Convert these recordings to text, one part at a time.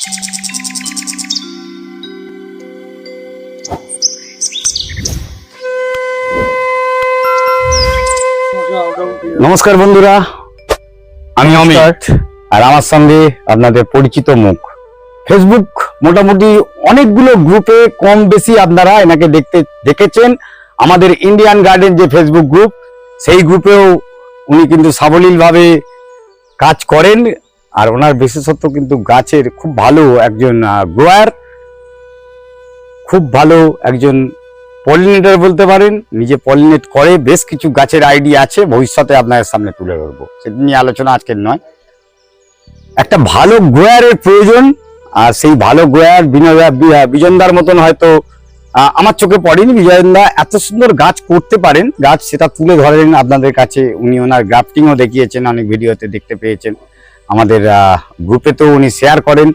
নমস্কার বন্ধুরা আমি অমিত আর আমার সঙ্গে আপনাদের পরিচিত মুখ। ফেসবুক মোটামুটি অনেকগুলো গ্রুপে কম বেশি আপনারা এনাকে দেখতে দেখেছেন। আমাদের ইন্ডিয়ান গার্ডেন যে ফেসবুক গ্রুপ সেই গ্রুপেও উনি কিন্তু সাবলীলভাবে কাজ করেন। আর ওনার বিশেষত্ব কিন্তু গাছের খুব ভালো একজন গ্রোয়ার খুব ভালো একজন পলিনেটর বলতে পারেন। নিজে পলিনেট করে, বেশ কিছু গাছের আইডিয়া আছে, ভবিষ্যতে আপনাদের সামনে তুলে ধরবো। সেটা নিয়ে আলোচনা আজকের নয়। একটা ভালো গোয়ারের প্রয়োজন, আর সেই ভালো গোয়ার বিজনদার মতন হয়তো আমার চোখে পড়েনি। বিজয়ন্দা এত সুন্দর গাছ করতে পারেন। গাছ সেটা তুলে ধরেন আপনাদের কাছে। উনি ওনার গ্রাফটিংও দেখিয়েছেন, অনেক ভিডিওতে দেখতে পেয়েছেন। আমাদের গ্রুপে তো উনি শেয়ার করেন,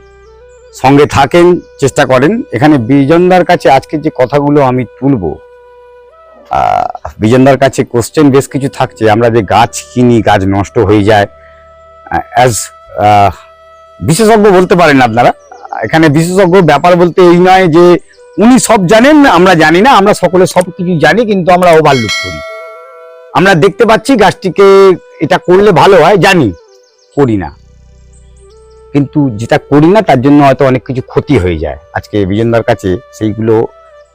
সঙ্গে থাকেন, চেষ্টা করেন। এখানে বিজনদার কাছে আজকে যে কথাগুলো আমি তুলবো বিজনদার কাছে কোশ্চেন বেশ কিছু থাকছে। আমরা যে গাছ কিনি, গাছ নষ্ট হয়ে যায় অ্যাজ বিশেষজ্ঞ বলতে পারেন আপনারা। এখানে বিশেষজ্ঞ ব্যাপার বলতে এই নয় যে উনি সব জানেন, আমরা জানি না, আমরা সকলে সব কিছু জানি, কিন্তু আমরা ওভারলুক করি। আমরা দেখতে পাচ্ছি গাছটিকে এটা করলে ভালো হয়, জানি, করি না। কিন্তু যেটা করি না তার জন্য হয়তো অনেক কিছু ক্ষতি হয়ে যায়। আজকে বিজনদার কাছে সেইগুলো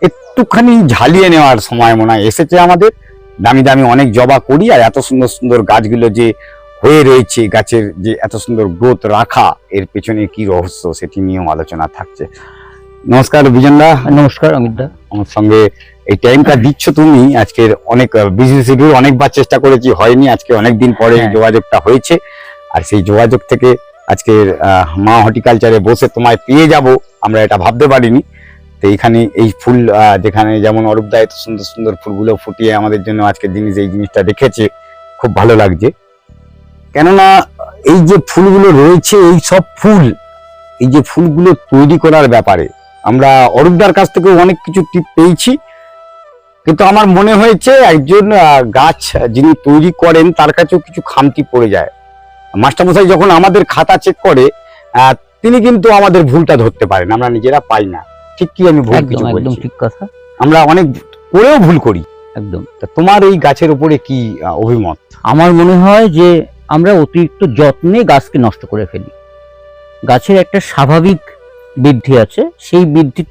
একটুখানি ঝালিয়ে নেওয়ার সময় মনে হয় এসেছে আমাদের। দামি দামি অনেক জবা করি আর এত সুন্দর সুন্দর গাছগুলো যে হয়ে রয়েছে গাছের যে এত সুন্দর গ্রোথ রাখা এর পেছনে কি রহস্য সেটি নিয়েও আলোচনা থাকছে। নমস্কার বিজনদা। নমস্কার অমিতদা আমার সঙ্গে এই টাইমটা দিচ্ছ তুমি। আজকের অনেক বিজি শিডিউল অনেকবার চেষ্টা করেছি হয়নি। আজকে অনেক দিন পরে হ্যাঁ। যোগাযোগটা হয়েছে। আর সেই যোগাযোগ থেকে আজকের মা হর্টিকালচারে বসে তোমায় পেয়ে যাব, আমরা এটা ভাবতে পারিনি। তো এখানে এই ফুল যেখানে যেমন অরূপদা এত সুন্দর সুন্দর ফুলগুলো ফুটিয়ে আমাদের জন্য আজকের জিনিস এই জিনিসটা রেখেছে, খুব ভালো লাগছে। কেননা এই যে ফুলগুলো রয়েছে, এই সব ফুল, এই যে ফুলগুলো তৈরি করার ব্যাপারে, আমরা অরূপদার কাছ থেকে অনেক কিছু টিপ পেয়েছি। কিন্তু আমার মনে হয়েছে একজন গাছ যিনি তৈরি করেন, তার কাছেও কিছু খামতি পড়ে যায়। মাস্টারমশাই যখন আমাদের খাতা চেক করে তিনি কিন্তু আমাদের ভুলটা ধরতে পারেন আমরা নিজেরা পাই না। ঠিক কি আমি ভুল কিছু একদম ঠিক কথা। আমরা অনেক করেও ভুল করি। একদম। তা তোমার এই গাছের উপরে কি অভিমত? আমার মনে হয় যে আমরা অতিরিক্ত যত্নে গাছকে নষ্ট করে ফেলি। গাছের একটা স্বাভাবিক বৃদ্ধি আছে সেই বৃদ্ধি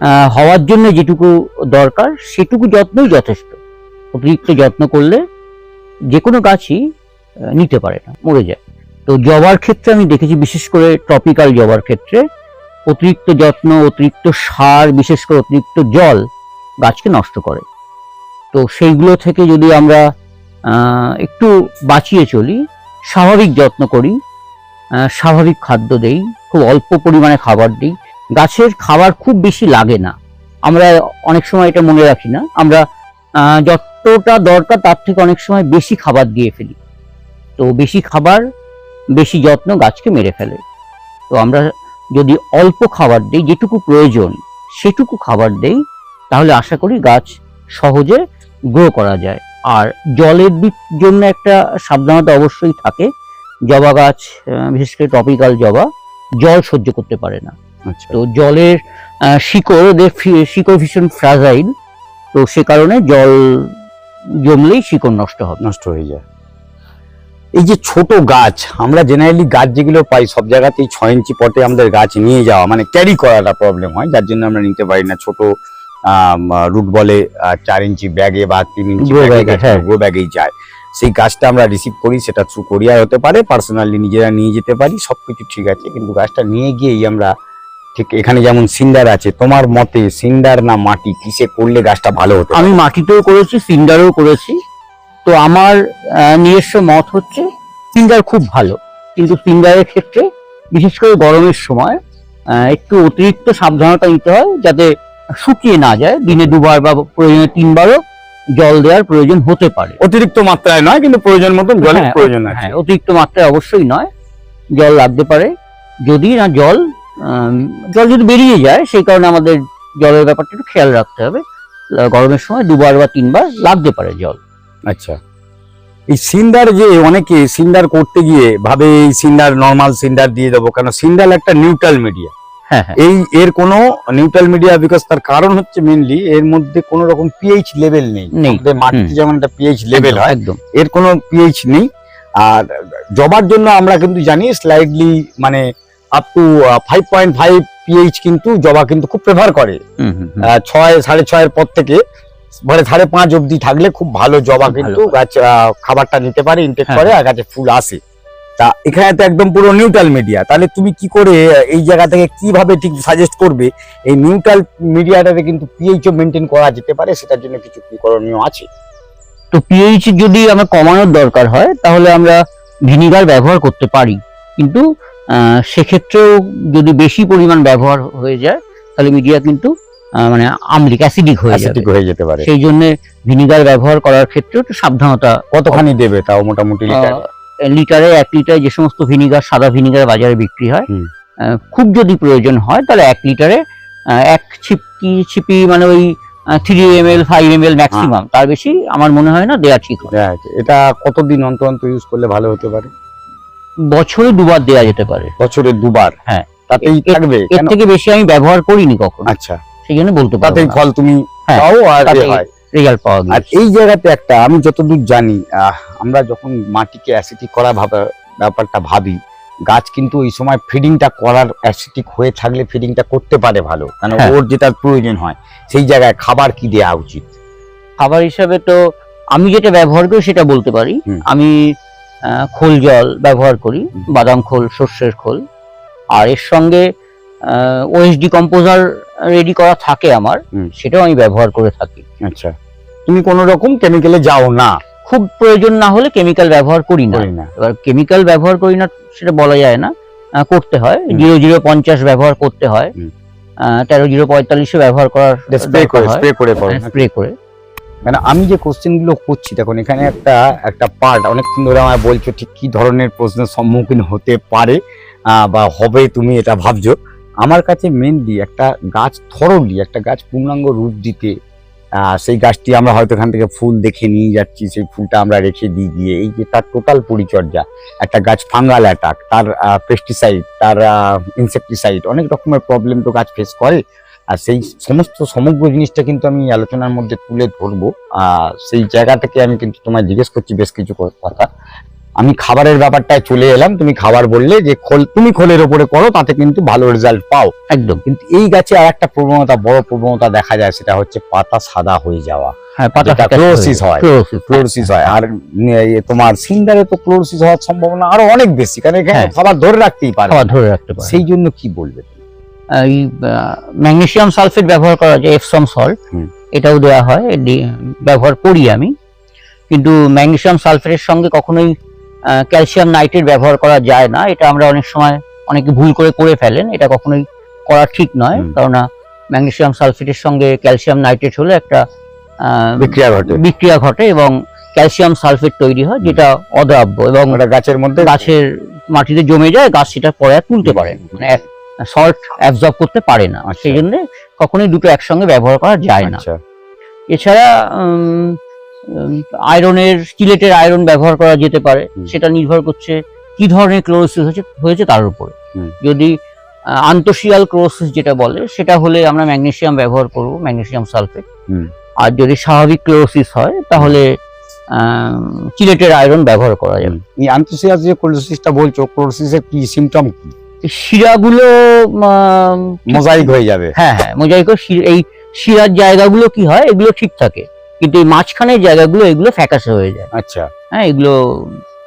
আহ, হওয়ার জন্য যেটুকু দরকার সেটুকু যত্নই যথেষ্ট। অতিরিক্ত যত্ন করলে যে কোনো গাছই নিতে পারে না, মরে যায়। তো জবার ক্ষেত্রে আমি দেখেছি বিশেষ করে ট্রপিক্যাল জবার ক্ষেত্রে অতিরিক্ত যত্ন, অতিরিক্ত সার, বিশেষ করে অতিরিক্ত জল গাছকে নষ্ট করে। তো সেইগুলো থেকে যদি আমরা একটু বাঁচিয়ে চলি, স্বাভাবিক যত্ন করি স্বাভাবিক খাদ্য দেই, খুব অল্প পরিমাণে খাবার দিই, গাছের খাবার খুব বেশি লাগে না। আমরা অনেক সময় এটা মনে রাখি না, আমরা যতটা দরকার তার থেকে অনেক সময় বেশি খাবার দিয়ে ফেলি। তো বেশি খাবার বেশি যত্ন গাছকে মেরে ফেলে। তো আমরা যদি অল্প খাবার দিই যেটুকু প্রয়োজন সেটুকু খাবার দেই তাহলে আশা করি গাছ সহজে গ্রো করা যায়। আর জলের জন্য একটা সাবধানতা অবশ্যই থাকে। জবা গাছ বিশেষ করে টপিক্যাল জবা জল সহ্য করতে পারে না। আচ্ছা। তো জলের শিকড় ওদের শিকড় ভীষণ ফ্রাজাইল তো সে কারণে জল জমলেই শিকড় নষ্ট হবে। নষ্ট হয়ে যায়। এই যে ছোট গাছ আমরা জেনারেলি গাছ যেগুলো পাই সব জায়গাতেই ছয় ইঞ্চি পটে আমাদের গাছ নিয়ে যাওয়া মানে ক্যারি করাটা প্রবলেম হয় যার জন্য আমরা নিতে পারি না। ছোট রুট বলে চার ইঞ্চি ব্যাগে বা তিন ইঞ্চি। গ্রো ব্যাগেই যায়। সেই গাছটা আমরা রিসিভ করি সেটা থ্রু কোরিয়ার হতে পারে পার্সোনালি নিজেরা নিয়ে যেতে পারি সব কিছু ঠিক আছে কিন্তু গাছটা নিয়ে গিয়েই আমরা ঠিক এখানে যেমন সিন্ডার আছে তোমার মতে সিন্ডার না মাটি কিসে করলে গাছটা ভালো হতো আমি মাটিতেও করেছি সিন্ডারও করেছি। তো আমার নিজস্ব মত হচ্ছে সিন্ডার খুব ভালো। কিন্তু সিন্ডারের ক্ষেত্রে বিশেষ করে গরমের সময় একটু অতিরিক্ত সাবধানতা নিতে হয় যাতে শুকিয়ে না যায়। দিনে দুবার বা প্রয়োজনে তিনবারও জল দেওয়ার প্রয়োজন হতে পারে। অতিরিক্ত মাত্রায় নয় কিন্তু প্রয়োজন মতন জলের হ্যাঁ, প্রয়োজন আছে। হ্যাঁ অতিরিক্ত মাত্রায় অবশ্যই নয়। জল লাগতে পারে। যদি না জল জল যদি বেরিয়ে যায় সেই কারণে আমাদের জলের ব্যাপারটা একটু খেয়াল রাখতে হবে। গরমের সময় দুবার বা তিনবার লাগতে পারে জল। আচ্ছা। এই সিন্ডার যে অনেকে সিন্ডার করতে গিয়ে ভাবে এই সিন্ডার নর্মাল সিন্ডার দিয়ে দেবো কেন সিন্ডার একটা নিউট্রাল মিডিয়া হ্যাঁ হ্যাঁ। এই এর কোনো নিউট্রাল মিডিয়া বিকজ তার কারণ হচ্ছে মেনলি এর মধ্যে কোনো রকম পিএইচ লেভেল নেই। মাটিতে যেমন একটা পিএইচ লেভেল হয় একদম। এর কোনো পিএইচ নেই। আর জবার জন্য আমরা কিন্তু জানি স্লাইডলি মানে up to five point five pH কিন্তু জবা কিন্তু খুব প্রেফার করে। ছয় সাড়ে ছয়ের পর থেকে মানে সাড়ে পাঁচ অবধি থাকলে খুব ভালো জবা কিন্তু গাছ খাবারটা নিতে পারে ইনটেক হ্যাঁ, করে আর গাছে ফুল আসে। তা এখানে তো একদম পুরো নিউট্রাল মিডিয়া তাহলে তুমি কি করে এই জায়গা থেকে কীভাবে ঠিক সাজেস্ট করবে? এই নিউট্রাল মিডিয়াটাতে কিন্তু পিএইচও মেনটেন করা যেতে পারে সেটার জন্য কিছু কি করণীয় আছে। তো পিএইচ যদি আমার কমানোর দরকার হয় তাহলে আমরা ভিনিগার ব্যবহার করতে পারি। কিন্তু আহ, সেক্ষেত্রেও যদি বেশি পরিমাণ ব্যবহার হয়ে যায় তাহলে মিডিয়া কিন্তু মানে আমলিক অ্যাসিডিক হয়ে অ্যাসিডিক হয়ে যেতে পারে। সেই জন্য ভিনিগার ব্যবহার করার ক্ষেত্রে একটু সাবধানতা কতখানি দেবে তাও মোটামুটি লিটারে? লিটারে এক লিটারে যে সমস্ত ভিনিগার সাদা ভিনিগার বাজারে বিক্রি হয় খুব যদি প্রয়োজন হয় তাহলে এক লিটারে এক ছিপকি ছিপি মানে ওই three M L five M L maximum তার বেশি আমার মনে হয় না দেয়া ঠিক এটা কতদিন অন্তর অন্তর ইউজ করলে ভালো হতে পারে? বছরে দুবার দেয়া যেতে পারে। বছরে দুবার? হ্যাঁ। তাতেই এর- থাকবে? এর থেকে বেশি আমি ব্যবহার করিনি কখনো। আচ্ছা। সেই জন্য বলতে তাতেই ফল তুমি হ্যাঁ, পাও আর হয়। রেজাল্ট পাওয়া আর এই জায়গাতে একটা আমি যতদূর জানি আমরা যখন মাটিকে অ্যাসিডিক করা ব্যাপারটা ভাবি গাছ কিন্তু ওই সময় ফিডিংটা করার অ্যাসিডিক হয়ে থাকলে ফিডিংটা করতে পারে ভালো। কারণ হ্যাঁ। ওর যেটা প্রয়োজন হয় সেই জায়গায় খাবার কি দেওয়া উচিত? খাবার হিসাবে তো আমি যেটা ব্যবহার করি সেটা বলতে পারি। আমি খোল জল ব্যবহার করি বাদাম খোল সর্ষের খোল। আর এর সঙ্গে ওএসডি কম্পোজার রেডি করা থাকে আমার। সেটাও আমি ব্যবহার করে থাকি। আচ্ছা। তুমি কোনো রকম কেমিক্যালে যাও না। খুব প্রয়োজন না হলে কেমিক্যাল ব্যবহার করি না। এবার কেমিক্যাল ব্যবহার করি না সেটা বলা যায় না। করতে হয়। জিরো জিরো পঞ্চাশ ব্যবহার করতে হয়। তেরো জিরো পঁয়তাল্লিশে ব্যবহার করার স্প্রে করে স্প্রে করে করো স্প্রে করে। মানে আমি যে কোশ্চেনগুলো করছি দেখুন এখানে একটা একটা পার্ট অনেকক্ষণ ধরে আমায় বলছো ঠিক কি ধরনের প্রশ্নের সম্মুখীন হতে পারে বা হবে তুমি এটা ভাবছ। আমার কাছে মেনলি একটা গাছ থরলি একটা গাছ পূর্ণাঙ্গ রূপ দিতে সেই গাছটি আমরা হয়তো এখান থেকে ফুল দেখে নিয়ে যাচ্ছি, সেই ফুলটা আমরা রেখে দিই গিয়ে, এই যে তার টোটাল পরিচর্যা, একটা গাছ ফাঙ্গাল অ্যাটাক তার পেস্টিসাইড তার ইনসেকটিসাইড অনেক রকমের প্রবলেম তো গাছ ফেস করে, আর সেই সমস্ত সমগ্র জিনিসটা কিন্তু আমি আলোচনার মধ্যে তুলে ধরবো সেই জায়গা থেকে আমি কিন্তু তোমায় জিজ্ঞেস করছি বেশ কিছু কথা। আমি খাবারের ব্যাপারটায় চলে এলাম তুমি খাবার বললে যে খোল তুমি খোলের ওপরে করো তাতে কিন্তু ভালো রেজাল্ট পাও। একদম। কিন্তু এই গাছে আর একটা প্রবণতা বড় প্রবণতা দেখা যায় সেটা হচ্ছে পাতা সাদা হয়ে যাওয়া হ্যাঁ হয়ে হয়। হয়। আর তোমার সিন্ডারে তো ক্লোরোসিস হওয়ার সম্ভাবনা আরও অনেক বেশি কারণ এখানে হ্যাঁ। খাবার ধরে রাখতেই পারে। ধরে রাখতে পারে। সেই জন্য কি বলবে? এই ম্যাগনেসিয়াম সালফেট ব্যবহার করা যায় এফসম সল্ট। এটাও দেওয়া হয় ব্যবহার করি আমি। কিন্তু ম্যাগনেসিয়াম সালফেটের সঙ্গে কখনোই ক্যালসিয়াম নাইট্রেট ব্যবহার করা যায় না। এটা আমরা অনেক সময় অনেকে ভুল করে করে ফেলেন। এটা কখনোই করা ঠিক নয়। কেননা ম্যাগনেসিয়াম সালফেটের সঙ্গে ক্যালসিয়াম নাইট্রেট হলে একটা বিক্রিয়া ঘটে। বিক্রিয়া ঘটে এবং ক্যালসিয়াম সালফেট তৈরি হয় যেটা অদ্রাব্য এবং গাছের মধ্যে গাছের মাটিতে জমে যায় গাছ সেটা পরে তুলতে পারে। মানে সল্ট অ্যাবজর্ব করতে পারে না। আচ্ছা। সেই জন্য কখনোই দুটো একসঙ্গে ব্যবহার করা যায় না। আচ্ছা। এছাড়া আয়রনের চিলেটের আয়রন ব্যবহার করা যেতে পারে। সেটা নির্ভর করছে কি ধরনের ক্লোরোসিস হয়েছে হয়েছে তার উপরে। যদি আন্তঃশিয়াল ক্লোরোসিস যেটা বলে সেটা হলে আমরা ম্যাগনেসিয়াম ব্যবহার করব ম্যাগনেসিয়াম সালফেট। আর যদি স্বাভাবিক ক্লোরোসিস হয় তাহলে চিলেটের আয়রন ব্যবহার করা যাবে। এই আন্তঃসিয়াস যে ক্লোরোসিসটা বলছো ক্লোরোসিসের কি সিমটম কি? শিরাগুলো মোজাইক হয়ে যাবে। হ্যাঁ হ্যাঁ মোজাইকো এই শিরার জায়গাগুলো কি হয় এগুলো ঠিক থাকে। কিন্তু এই মাঝখানের জায়গাগুলো এগুলো ফ্যাকাশে হয়ে যায়। আচ্ছা। হ্যাঁ এগুলো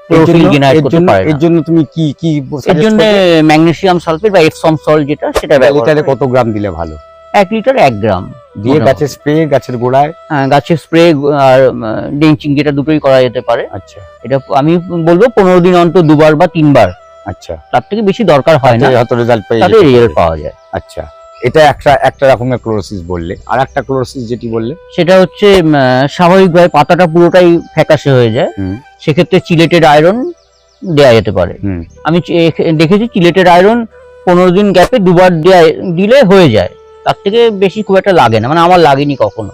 এর জন্য generate এর করতে জন্য পারে এর না। জন্য তুমি কি কি এর জন্য ম্যাগনেসিয়াম সালফেট বা এপসম সল্ট যেটা সেটা ব্যবহার কত গ্রাম দিলে ভালো? এক লিটার এক গ্রাম। দিয়ে গাছের স্প্রে গাছের গোড়ায়? গাছের স্প্রে আর ডেঞ্চিং যেটা দুটোই করা যেতে পারে। আচ্ছা। এটা আমি বলব পনেরো দিন অন্তর দুবার বা তিনবার। আচ্ছা। তার থেকে বেশি দরকার হয় না। রেজাল্ট। পাওয়া যায়। আচ্ছা। এটা একটা একটা রকমের ক্লোরোসিস বললে। আর একটা ক্লোরোসিস যেটি বললে? সেটা হচ্ছে স্বাভাবিকভাবে পাতাটা পুরোটাই ফ্যাকাশে হয়ে যায়। সেক্ষেত্রে চিলেটেড আয়রন দেয়া যেতে পারে। আমি দেখেছি চিলেটেড আয়রন পনেরো দিন গ্যাপে দুবার দেয়া দিলে হয়ে যায়। তার থেকে বেশি খুব একটা লাগে না। মানে আমার লাগেনি কখনো।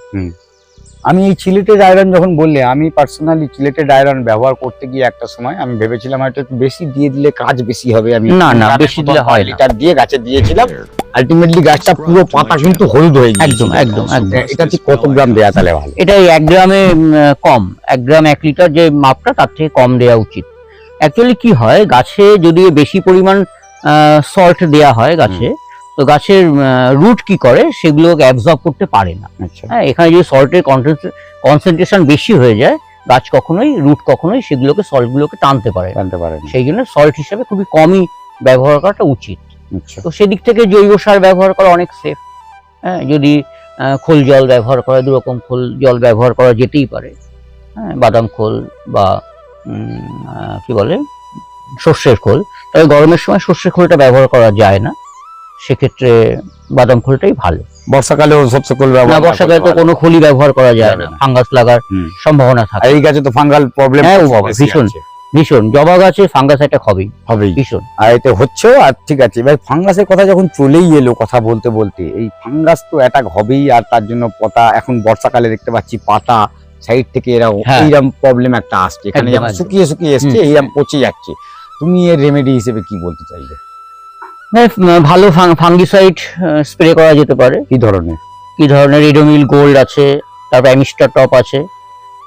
আমি এই চিলেটেড আয়রন যখন বললে আমি পার্সোনালি চিলেটেড আয়রন ব্যবহার করতে গিয়ে একটা সময় আমি ভেবেছিলাম হয়তো একটু বেশি দিয়ে দিলে কাজ বেশি হবে। আমি না, না, বেশি দিলে হয়। লিটার দিয়ে গাছে দিয়েছিলাম। আলটিমেটলি গাছটা পুরো পাতা কিন্তু হলুদ হয়ে গেছে একদম, একদম। এটা ঠিক কত গ্রাম দেয়া তাহলে ভালো? এটা এক গ্রামে কম। এক গ্রাম এক লিটার যে মাপটা তার থেকে কম দেওয়া উচিত। অ্যাকচুয়ালি কি হয় গাছে যদি বেশি পরিমাণ সল্ট দেয়া হয় গাছে তো গাছের রুট কি করে সেগুলো অ্যাবজর্ব করতে পারে না। আচ্ছা। হ্যাঁ এখানে যদি সল্টের কনসেন্ট্রেশন বেশি হয়ে যায় গাছ কখনোই রুট কখনোই সেগুলোকে সল্টগুলোকে টানতে পারে টানতে পারে সেই জন্য সল্ট হিসাবে খুবই কমই ব্যবহার করাটা উচিত। তো সেদিক থেকে জৈব সার ব্যবহার করা অনেক সেফ হ্যাঁ যদি খোল জল ব্যবহার করা দু রকম খোল জল ব্যবহার করা যেতেই পারে। হ্যাঁ বাদাম খোল বা কি বলে? সর্ষের খোল। তবে গরমের সময় সর্ষের খোলটা ব্যবহার করা যায় না। সেক্ষেত্রে বাদাম খোলটাই ভালো। বর্ষাকালেও ব্যবহার বর্ষাকালে তো কোনো খোলই ব্যবহার করা যায় না না। ফাঙ্গাস লাগার সম্ভাবনা থাকে। এই গাছে তো ফাঙ্গাল প্রবলেম হ্যাঁ, ভীষণ। ভীষণ জবা গাছে ফাঙ্গাস একটা হবেই হবেই। ভীষণ। আর এতে হচ্ছেও আর ঠিক আছে এবার ফাঙ্গাসের কথা যখন চলেই এলো কথা বলতে বলতে এই ফাঙ্গাস তো অ্যাটাক হবেই আর তার জন্য পাতা এখন বর্ষাকালে দেখতে পাচ্ছি পাতা সাইড থেকে এরা হ্যাঁ। এইরকম প্রবলেম একটা আসছে এখানে যেমন শুকিয়ে শুকিয়ে এসছে এইরকম পচে যাচ্ছে। তুমি এর রেমেডি হিসেবে কি বলতে চাইবে? ভালো ফাঙ্গিসাইড স্প্রে করা যেতে পারে। কি ধরনের? কি ধরনের? রিডোমিল গোল্ড আছে তারপর অ্যামিস্টার টপ আছে।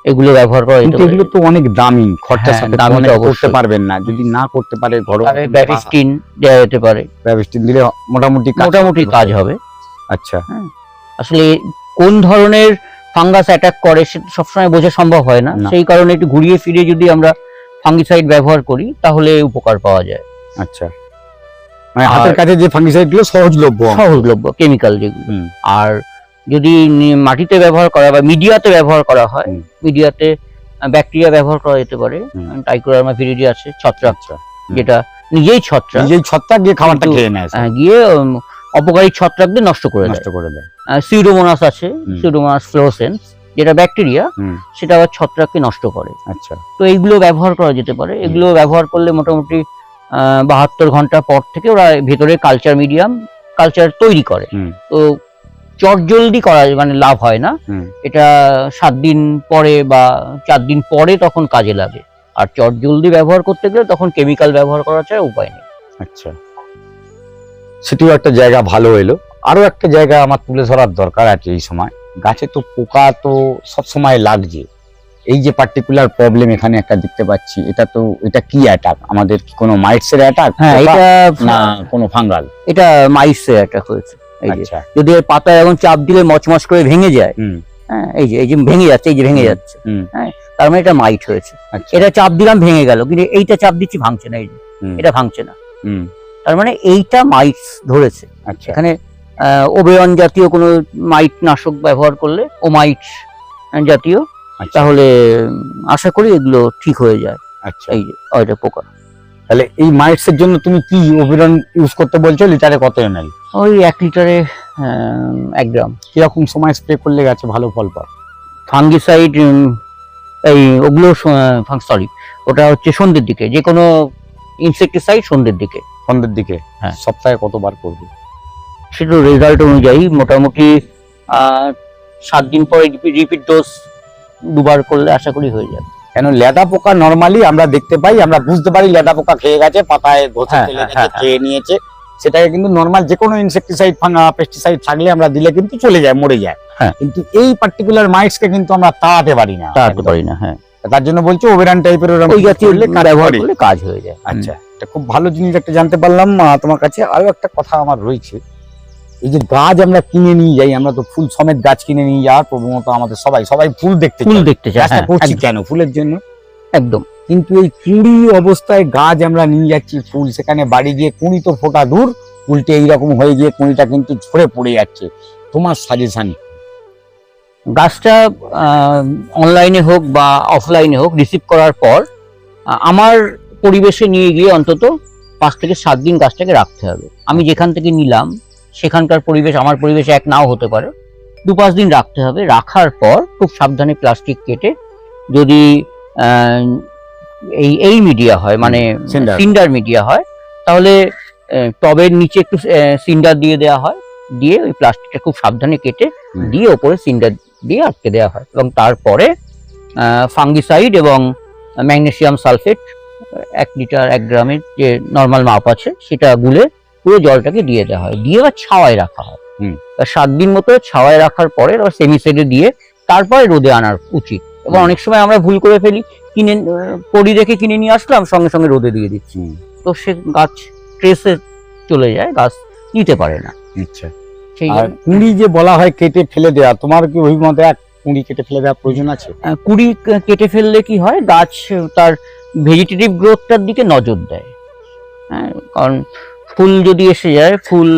এগুলো ব্যবহার করা যেতে কিন্তু এগুলো তো অনেক দামি খরচা হ্যাঁ, দামি করতে পারবেন না। যদি না করতে পারে ঘরোয়া ব্যাবিস্টিন দেওয়া যেতে পারে। ব্যবস্থিত দিলে মোটামুটি মোটামুটি কাজ হবে। আচ্ছা। আসলে কোন ধরনের ফাঙ্গাস অ্যাটাক করে সেটা সবসময় বোঝা সম্ভব হয় না। সেই কারণে একটু ঘুরিয়ে ফিরে যদি আমরা ফাঙ্গিসাইড ব্যবহার করি তাহলে উপকার পাওয়া যায়। আচ্ছা। মানে হাতের কাছে যে ফাঙ্গিসাইডগুলো সহজলভ্য। সহজলভ্য কেমিক্যাল যেগুলো। আর যদি মাটিতে ব্যবহার করা বা মিডিয়াতে ব্যবহার করা হয় মিডিয়াতে ব্যাকটেরিয়া ব্যবহার করা যেতে পারে। হুম। টাইকোরামা ভিরিডি আছে ছত্রাক। যেটা নিজেই ছত্রাক। নিজেই ছত্রাক গিয়ে খাবারটা খেয়ে নেয় আহ, গিয়ে অপকারী ছত্রাকদের নষ্ট করে নষ্ট দেয়। করে দেয়। সিউডোমোনাস আছে। সিউডোমোনাস ফ্লোসেন্স যেটা ব্যাকটেরিয়া সেটা আবার ছত্রাককে নষ্ট করে। আচ্ছা। তো এইগুলো ব্যবহার করা যেতে পারে। এগুলো ব্যবহার করলে মোটামুটি বাহাত্তর ঘণ্টা পর থেকে ওরা ভেতরে কালচার মিডিয়াম কালচার তৈরি করে। তো চট জলদি করা মানে লাভ হয় না। এটা সাত দিন পরে বা চার দিন পরে তখন কাজে লাগে। আর চট জলদি ব্যবহার করতে গেলে তখন কেমিক্যাল ব্যবহার করা ছাড়া উপায় নেই। আচ্ছা। সেটিও একটা জায়গা ভালো এলো আরও একটা জায়গা আমার তুলে ধরার দরকার আছে এই সময়। গাছে তো পোকা তো সব সময় লাগছে। এই যে পার্টিকুলার প্রবলেম এখানে একটা দেখতে পাচ্ছি এটা তো এটা কি অ্যাটাক আমাদের কি কোনো মাইটসের অ্যাটাক হ্যাঁ এটা না কোনো ফাঙ্গাল এটা মাইসে একটা হয়েছে। এই যে আচ্ছা। যদি এর পাতা এখন চাপ দিলে মচমচ করে ভেঙে যায় হ্যাঁ এই যে এই যে ভেঙে যাচ্ছে এই যে ভেঙে যাচ্ছে হ্যাঁ তার মানে এটা মাইট হয়েছে। আচ্ছা। এটা চাপ দিলাম ভেঙে গেল কিন্তু এইটা চাপ দিচ্ছি ভাঙছে না এই যে এটা ভাঙছে না। হুম। তার মানে এইটা মাইটস ধরেছে। আচ্ছা। এখানে ওবেয়ন জাতীয় কোনো মাইট নাশক ব্যবহার করলে ও মাইট জাতীয় আচ্ছা। তাহলে আশা করি এগুলো ঠিক হয়ে যায়। আচ্ছা। এই যে ওইটা পোকা তাহলে এই মাইটস এর জন্য তুমি কি ওভিরন ইউজ করতে বলছো লিটারে কত এমএল ওই এক লিটারে এক গ্রাম। কীরকম সময় স্প্রে করলে গাছে ভালো ফল পাবে ফাঙ্গিসাইড এই ওগুলো সরি ওটা হচ্ছে সন্ধ্যের দিকে। যে কোনো ইনসেকটিসাইড সন্ধ্যের দিকে। সন্ধ্যের দিকে? হ্যাঁ। সপ্তাহে কতবার করবে? সেটা রেজাল্ট অনুযায়ী মোটামুটি সাত দিন পরে রিপিট ডোজ দুবার করলে আশা করি হয়ে যাবে। কেন লেদা পোকা নর্মালি আমরা দেখতে পাই আমরা বুঝতে পারি লেদা পোকা খেয়ে গেছে পাতায় হ্যাঁ, হ্যাঁ, হ্যাঁ, খেয়ে নিয়েছে। সেটাকে কিন্তু নর্মাল যে কোনো ইনসেকটিসাইড ফাঙ্গা পেস্টিসাইড থাকলে আমরা দিলে কিন্তু চলে যায় মরে যায়। হ্যাঁ। কিন্তু এই পার্টিকুলার মাইটস কে কিন্তু আমরা তাড়াতে পারি না। তাড়াতে পারি না হ্যাঁ। তার জন্য বলছো ওভেরান টাইপের ওরকম ওই জাতীয় ব্যবহার। করলে কাজ হয়ে যায়। আচ্ছা এটা খুব ভালো জিনিস একটা জানতে পারলাম তোমার কাছে। আরও একটা কথা আমার রয়েছে। এই যে গাছ আমরা কিনে নিয়ে যাই আমরা তো ফুল সমেত গাছ কিনে নিয়ে যাওয়ার প্রবণতা আমাদের সবাই সবাই ফুল দেখতে ফুল দেখতে চাই হ্যাঁ, করছি কেন? ফুলের জন্য? একদম। কিন্তু এই কুড়ি অবস্থায় গাছ আমরা নিয়ে যাচ্ছি ফুল, সেখানে বাড়ি গিয়ে কুড়ি তো ফোটা দূর, উল্টে এইরকম হয়ে গিয়ে কুড়িটা কিন্তু ঝরে পড়ে যাচ্ছে। তোমার সাজেশন গাছটা অনলাইনে হোক বা অফলাইনে হোক রিসিভ করার পর আমার পরিবেশে নিয়ে গিয়ে অন্তত পাঁচ থেকে সাত দিন গাছটাকে রাখতে হবে। আমি যেখান থেকে নিলাম, সেখানকার পরিবেশ, আমার পরিবেশে এক নাও হতে পারে। দু পাঁচ দিন রাখতে হবে। রাখার পর খুব সাবধানে প্লাস্টিক কেটে যদি এই এই মিডিয়া হয় মানে সিন্ডার মিডিয়া হয়। তাহলে টবের নিচে একটু সিন্ডার দিয়ে দেওয়া হয়। দিয়ে ওই প্লাস্টিকটা খুব সাবধানে কেটে দিয়ে ওপরে সিন্ডার দিয়ে আটকে দেওয়া হয়। এবং তারপরে ফাঙ্গিসাইড এবং ম্যাগনেসিয়াম সালফেট এক লিটার এক গ্রামের যে নর্মাল মাপ আছে সেটা গুলে পুরো জলটাকে দিয়ে দেওয়া হয়। দিয়ে আবার ছাওয়ায় রাখা হয়। সাত দিন মতো ছাওয়ায় রাখার পরে সেমি সেটে দিয়ে তারপরে রোদে আনার উচিত। এবং অনেক সময় আমরা ভুল করে ফেলি। কিনে পরি রেখে কিনে নিয়ে আসলাম সঙ্গে সঙ্গে রোদে দিয়ে দিচ্ছি। তো সে গাছ ট্রেসে চলে যায় গাছ নিতে পারে না। আচ্ছা। আর কুঁড়ি যে বলা হয় কেটে ফেলে দেওয়া তোমার কি অভিমতে এক কুঁড়ি কেটে ফেলে দেওয়ার প্রয়োজন আছে? কুড়ি কেটে ফেললে কি হয় গাছ তার ভেজিটেটিভ গ্রোথটার দিকে নজর দেয়। হ্যাঁ কারণ ফুল যদি এসে যায় ফুল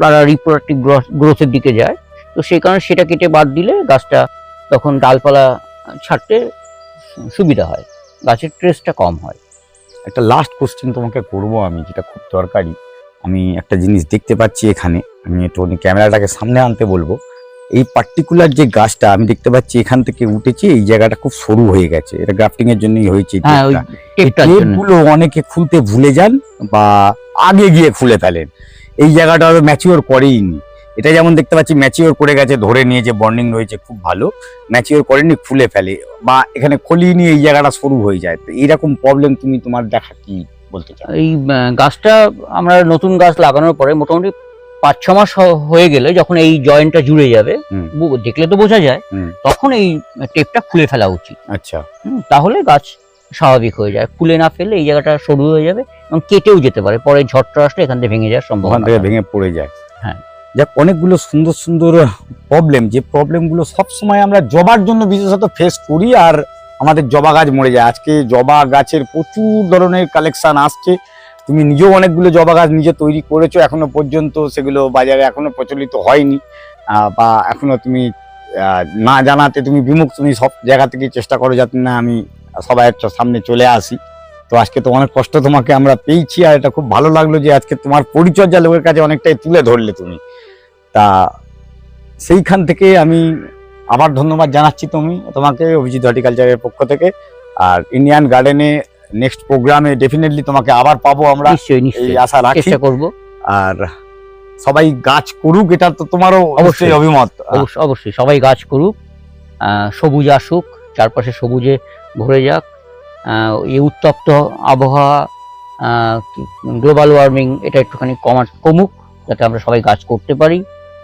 তারা রিপ্রোডাক্টিভ গ্রোথের দিকে যায়। তো সেই কারণে সেটা কেটে বাদ দিলে গাছটা তখন ডালপালা ছাড়তে সুবিধা হয় গাছের ট্রেসটা কম হয়। একটা লাস্ট কোশ্চেন তোমাকে করব আমি যেটা খুব দরকারি। আমি একটা জিনিস দেখতে পাচ্ছি এখানে আমি একটু ক্যামেরাটাকে সামনে আনতে বলব। এই পার্টিকুলার যে গাছটা আমি দেখতে পাচ্ছি এখান থেকে উঠেছে এই জায়গাটা খুব সরু হয়ে গেছে। এটা গ্রাফটিং এর জন্যই হয়েছে হ্যাঁ টেপগুলো অনেকে খুলতে ভুলে যান বা আগে গিয়ে খুলে ফেলেন। এই জায়গাটা ম্যাচিওর করেইনি। এটা যেমন দেখতে পাচ্ছি ম্যাচিওর করে গেছে ধরে নিয়ে যে বন্ডিং রয়েছে খুব ভালো। ম্যাচিওর করেনি খুলে ফেলে। বা এখানে খলিয়ে নিয়ে এই জায়গাটা সরু হয়ে যায়। তো এইরকম প্রবলেম তুমি তোমার দেখা কি বলতে চাও? এই গাছটা আমরা নতুন গাছ লাগানোর পরে মোটামুটি পাঁচ ছ মাস হয়ে গেলে যখন এই জয়েন্টটা জুড়ে যাবে দেখলে তো বোঝা যায়। তখন এই টেপটা খুলে ফেলা উচিত। আচ্ছা। তাহলে গাছ স্বাভাবিক হয়ে যায়। খুলে না ফেলে এই জায়গাটা সরু হয়ে যাবে এবং কেটেও যেতে পারে। পরে ঝড়টা আসলে এখান থেকে ভেঙে যাওয়ার ওখান সম্ভাবনা ভেঙে পড়ে যায়। হ্যাঁ। যাক অনেকগুলো সুন্দর সুন্দর প্রবলেম যে প্রবলেমগুলো সবসময় আমরা জবার জন্য বিশেষত ফেস করি আর আমাদের জবা গাছ মরে যায়। আজকে জবা গাছের প্রচুর ধরনের কালেকশান আসছে। তুমি নিজেও অনেকগুলো জবা গাছ নিজে তৈরি করেছ, এখনও পর্যন্ত সেগুলো বাজারে এখনও প্রচলিত হয়নি। বা এখনও তুমি না জানাতে তুমি বিমুখ, তুমি সব জায়গা থেকে চেষ্টা করো যাতে না আমি সবাই সামনে চলে আসি। তো আজকে তো অনেক কষ্ট তোমাকে আমরা পেয়েছি আর এটা খুব ভালো লাগল যে আজকে তোমার পরিচর্যা লোকের কাছে অনেকটাই তুলে ধরলে তুমি। তা সেইখান থেকে আমি আবার ধন্যবাদ জানাচ্ছি তুমি তোমাকে অভিজিৎ হর্টিকালচারের পক্ষ থেকে। আর ইন্ডিয়ান গার্ডেনে নেক্সট প্রোগ্রামে ডেফিনেটলি তোমাকে আবার পাবো আমরা এই আশা রাখি। করব। আর সবাই গাছ করুক এটা তো তোমারও অবশ্যই। অভিমত। অবশ্যই সবাই গাছ করুক সবুজ আসুক চারপাশে সবুজে ভরে যাক। এই উত্তপ্ত আবহাওয়া গ্লোবাল ওয়ার্মিং এটা একটুখানি কমা কমুক যাতে আমরা সবাই গাছ করতে পারি।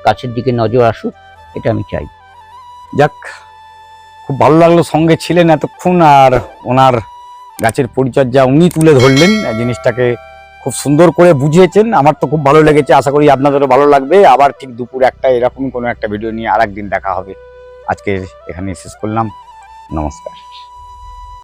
গাছের দিকে নজর আসুক, এটা আমি চাই। যাক, খুব ভালো লাগল সঙ্গে ছিলেন এতক্ষণ, আর ওনার গাছের পরিচর্যা উনি তুলে ধরলেন জিনিসটাকে খুব সুন্দর করে বুঝিয়েছেন। আমার তো খুব ভালো লেগেছে, আশা করি আপনাদেরও ভালো লাগবে। আবার ঠিক দুপুর একটা এরকম কোনো একটা ভিডিও নিয়ে আর দেখা হবে। আজকে এখানে শেষ করলাম। নমস্কার।